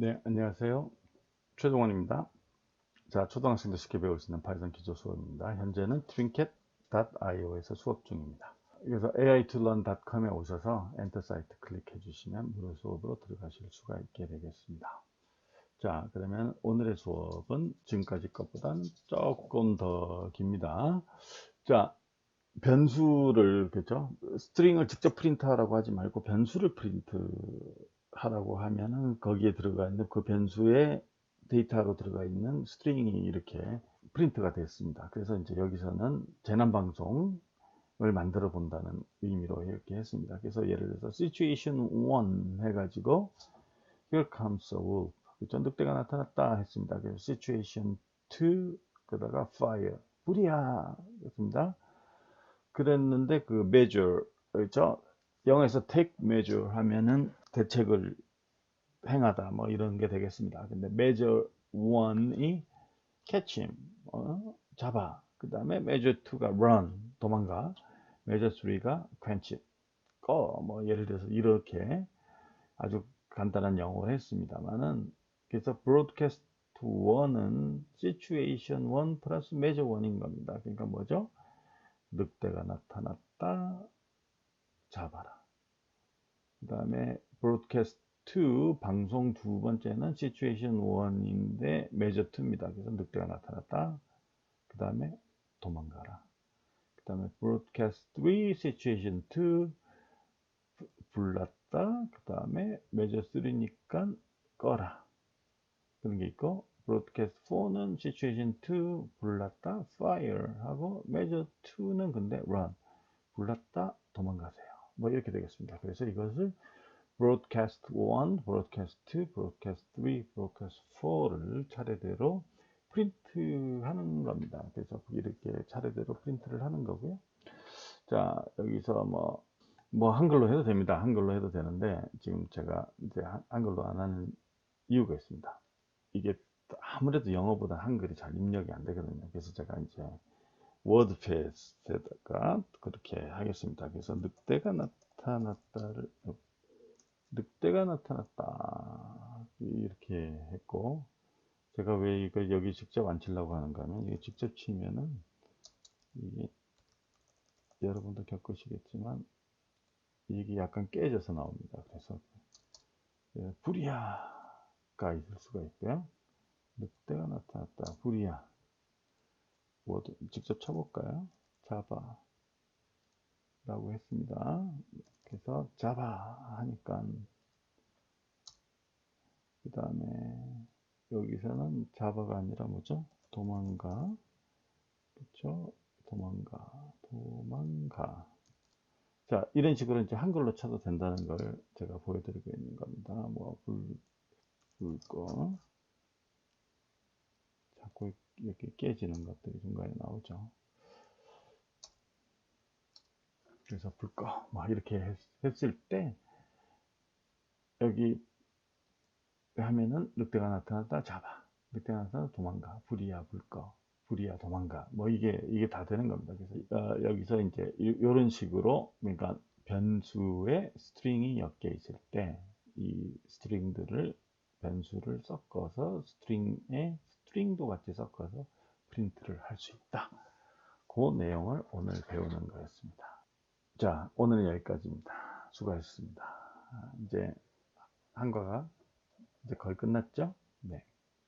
네, 안녕하세요. 최동원입니다. 자, 초등학생도 쉽게 배울 수 있는 파이썬 기초 수업입니다. 현재는 trinket.io에서 수업 중입니다. 그래서 ai2learn.com에 오셔서 엔터 사이트 클릭해 주시면 무료 수업으로 들어가실 수가 있게 되겠습니다. 자, 그러면 오늘의 수업은 지금까지 것보단 조금 더 깁니다. 자, 변수를, 그죠? 스트링을 직접 프린트하라고 하지 말고 변수를 프린트 하라고 하면은 거기에 들어가 있는 그 변수의 데이터로 들어가 있는 스트링이 이렇게 프린트가 됐습니다. 그래서 이제 여기서는 재난 방송을 만들어 본다는 의미로 이렇게 했습니다. 그래서 예를 들어서 situation 1 해가지고 here comes a wolf 그죠? 늑대가 나타났다 했습니다. 그래서 situation 2 그다가 fire 불이야 했습니다. 그랬는데 그 measure 그죠? 영어에서 take measure 하면은 대책을 행하다 뭐 이런 게 되겠습니다. 근데 measure 1이 catch him 어? 잡아 그 다음에 measure 2가 run 도망가 measure 3가 quench it 꺼 뭐 예를 들어서 이렇게 아주 간단한 영어를 했습니다만은 그래서 broadcast 1은 situation 1 플러스 measure 1인 겁니다. 그러니까 뭐죠? 늑대가 나타났다 잡아라 그 다음에 broadcast 2 방송 두 번째는 situation 1인데 measure 2입니다. 그래서 늑대가 나타났다. 그 다음에 도망가라. 그 다음에 broadcast 3 situation 2 불났다. 그 다음에 measure 3니까 꺼라. 그런 게 있고 broadcast 4는 situation 2 불났다. fire 하고 measure 2는 근데 run 불났다. 도망가세요. 뭐 이렇게 되겠습니다. 그래서 이것을 broadcast 1, broadcast 2, broadcast 3, broadcast 4를 차례대로 프린트 하는 겁니다. 그래서 이렇게 차례대로 프린트를 하는 거고요. 자, 여기서 뭐, 뭐 한글로 해도 됩니다. 한글로 해도 되는데 지금 제가 이제 한글로 안 하는 이유가 있습니다. 이게 아무래도 영어보다 한글이 잘 입력이 안 되거든요. 그래서 제가 이제 워드패스에다가 그렇게 하겠습니다. 그래서 늑대가 나타났다를 늑대가 나타났다. 이렇게 했고 제가 왜 이걸 여기 직접 안 치려고 하는가 하면 이게 직접 치면은 이게 여러분도 겪으시겠지만 이게 약간 깨져서 나옵니다. 그래서 예, 불이야가 있을 수가 있고요. 늑대가 나타났다. 불이야 뭐도 직접 쳐볼까요? 잡아 라고 했습니다. 그래서 잡아 하니까 그 다음에 여기서는 잡아가 아니라 뭐죠? 도망가. 그렇죠? 도망가. 도망가. 자 이런 식으로 이제 한글로 쳐도 된다는 걸 제가 보여드리고 있는 겁니다. 뭐 불 불거 자꾸 이렇게 깨지는 것들이 중간에 나오죠 그래서 불 꺼. 막 이렇게 했, 을때 여기 하면은 늑대가 나타났다 잡아. 늑대가 나타났다 도망가. 불이야 불 꺼. 불이야 도망가. 뭐 이게 이게 다 되는 겁니다. 그래서 어, 여기서 이제 이런 식으로 그러니까 변수에 스트링이 엮여 있을 때 이 스트링들을 변수를 섞어서 스트링에 스트링도 같이 섞어서 프린트를 할 수 있다. 그 내용을 오늘 배우는 거였습니다. 자, 오늘은 여기까지입니다. 수고하셨습니다. 이제 한과가 이제 거의 끝났죠? 네.